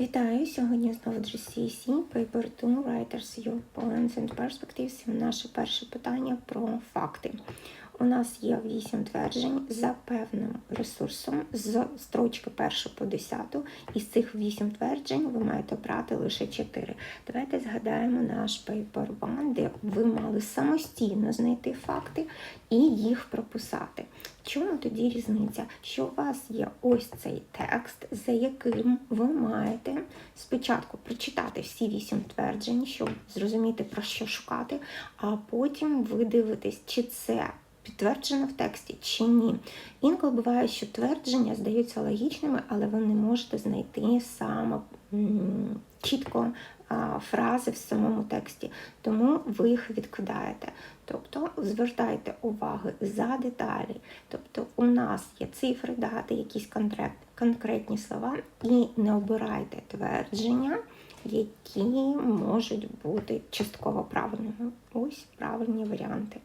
Вітаю! Сьогодні знову GCSE, Paper 2, Writers, Your Poems and Perspectives. Наше перше питання про факти. У нас є 8 тверджень за певним ресурсом з строчки 1 по 10. Із цих 8 тверджень ви маєте обрати лише 4. Давайте згадаємо наш Paper 1, де ви мали самостійно знайти факти і їх прописати. Чому тоді різниця? Що у вас є ось цей текст, за яким ви маєте спочатку прочитати всі вісім тверджень, щоб зрозуміти про що шукати, а потім ви дивитесь, чи це підтверджено в тексті чи ні. Інколи буває, що твердження здаються логічними, але ви не можете знайти саме чітко фрази в самому тексті, тому ви їх відкидаєте. Тобто звертайте увагу за деталі. Тобто у нас є цифри, дати, якісь конкрет, конкретні слова, і не обирайте твердження, які можуть бути частково правильними. Ось правильні варіанти.